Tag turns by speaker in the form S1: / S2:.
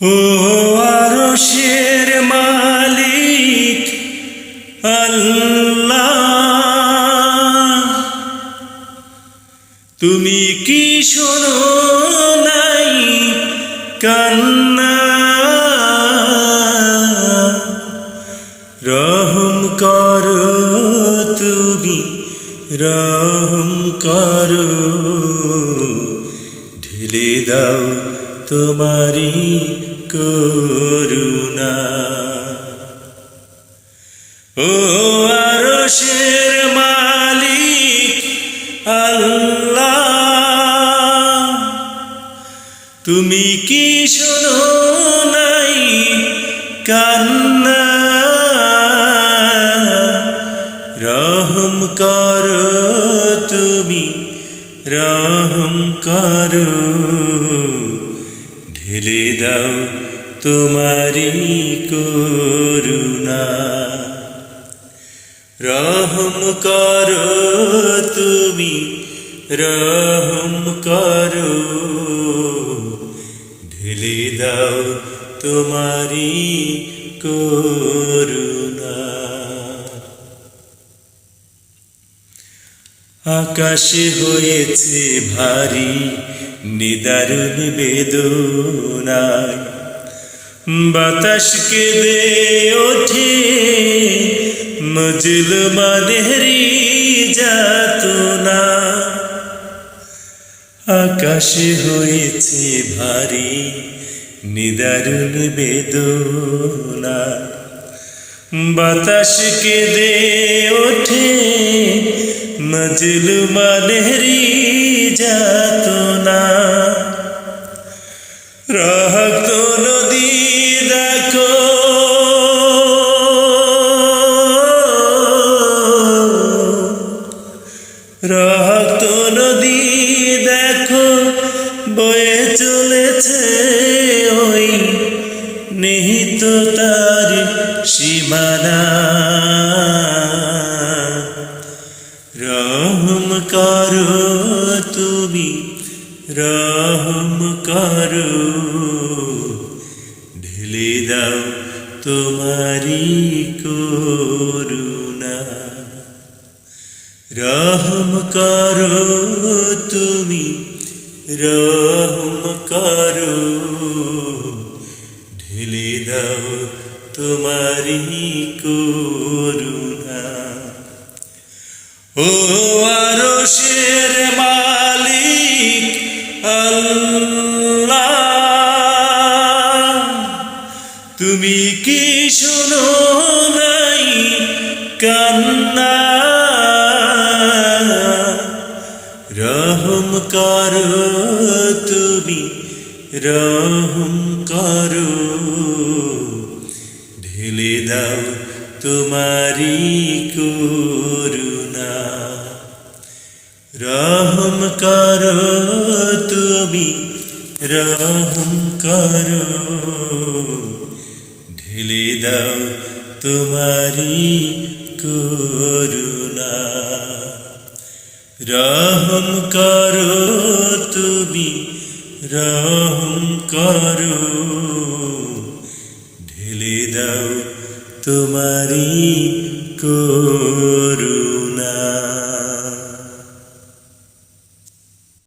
S1: ও আরশের মালিক, আল্লাহ। তুমি কি শোনো নাই কান্না? রহম করো তুমি, রহম করো। ঢেলে দাও তোমারি করুণা। ও আরশের মালিক আল্লাহ, তুমি কি শোনো নাই কান্না? রহম করো তুমি, রহম করো। ঢেলে দাও তোমারি করুণা। রহম করো তুমি, রহম করো। ঢেলে দাও তোমারি করুণা। আকাশে হয়েছে ভারী নিদারুণ বেদনায় বাতাস কেঁদে ওঠে মজল মানেরি যাতনা। আকাশে হয়েছে ভারী নিদারুণ বেদনা বাতাস কেঁদে ওঠে মজল মানেরি যাতনা রক্ত নদী দেখো। রক্ত নদী দেখো, বয়ে চলেছে ওই নিহিত তার সীমানা। রহম করো। ঢেলে দাও তোমারি করুণা। রহম করো তুমি, রহম করো। ঢেলে দাও তোমারি করুণা। ও আরশের মালিক আল্লাহ তুমি কি শোনো নাই কান্না? রহম করো তুমি, রহম করো। ঢেলে দাও তোমারি করুণা। রহম করো তুমি, রহম করো। ঢেলে দাও তোমারি করুণা। রহম করো তুমি, রহম করো। ঢেলে দাও তোমারি করুণা।